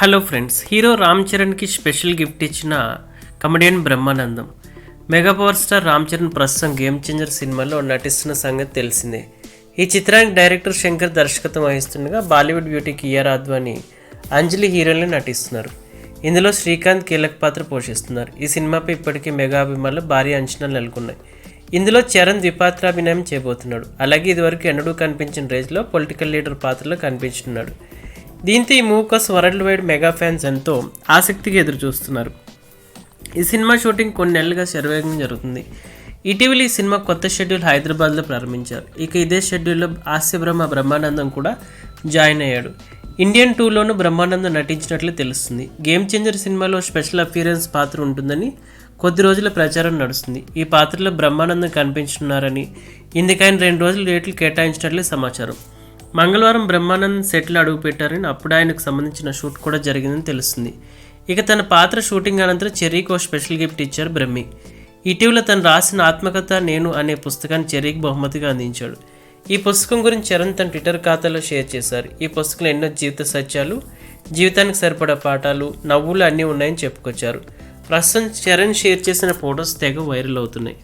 Hello friends hero Ram చరణ్కి special gift ఇచ్చిన comedian Brahmanandam. Mega power star Ram Charan ప్రస్తుతం game changer సినిమాలో నటిస్తున్న సంగతి తెలిసిందే. ఈ చిత్రానికి డైరెక్టర్ శంకర్ దర్శకత్వం వహిస్తుండగా బాలీవుడ్ బ్యూటీ కియార్ అద్వాని అంజలి హీరోయిన్లు నటిస్తున్నారు. ఇందులో శ్రీకాంత్ కీలక పాత్ర పోషిస్తున్నారు. ఈ సినిమాపై ఇప్పటికీ మెగా అభిమానులు భారీ అంచనాలు నెలకొన్నాయి. ఇందులో చరణ్ ద్విపాత్రాభినయం చేయబోతున్నాడు. అలాగే ఇదివరకు ఎన్నడూ కనిపించిన రేజ్లో పొలిటికల్ లీడర్ పాత్రలో కనిపించున్నాడు దీంతో ఈ మూవ్ కోసం వరల్డ్ వైడ్ మెగా ఫ్యాన్స్ ఎంతో ఆసక్తిగా ఎదురు చూస్తున్నారు ఈ సినిమా షూటింగ్ కొన్ని నెలలుగా శరవేగం జరుగుతుంది. ఇటీవల ఈ సినిమా కొత్త షెడ్యూల్ హైదరాబాద్లో ప్రారంభించారు. ఇక ఇదే షెడ్యూల్లో హాస్యబ్రహ్మ బ్రహ్మానందం కూడా జాయిన్ అయ్యాడు. ఇండియన్ టూలోనూ బ్రహ్మానందం నటించినట్లు తెలుస్తుంది. గేమ్ చేంజర్ సినిమాలో స్పెషల్ అపీరెన్స్ పాత్ర ఉంటుందని కొద్ది రోజుల ప్రచారం నడుస్తుంది. ఈ పాత్రలో బ్రహ్మానందం కనిపించున్నారని ఇందుకైన రెండు రోజులు డేట్లు కేటాయించినట్లు సమాచారం. మంగళవారం బ్రహ్మానంద్ సెటిల్ అడుగుపెట్టారని అప్పుడు ఆయనకు సంబంధించిన షూట్ కూడా జరిగిందని తెలుస్తుంది. ఇక తన పాత్ర షూటింగ్ అనంతరం చెర్రీకి ఓ స్పెషల్ గిఫ్ట్ ఇచ్చారు బ్రహ్మి. ఇటీవల తను రాసిన ఆత్మకథ నేను అనే పుస్తకాన్ని చెర్రీకి బహుమతిగా అందించాడు. ఈ పుస్తకం గురించి చరణ్ తన ట్విట్టర్ ఖాతాలో షేర్ చేశారు. ఈ పుస్తకంలో ఎన్నో జీవిత సత్యాలు జీవితానికి సరిపడా పాఠాలు నవ్వులు అన్నీ ఉన్నాయని చెప్పుకొచ్చారు. ప్రస్తుతం చరణ్ షేర్ చేసిన ఫొటోస్ తెగ వైరల్ అవుతున్నాయి.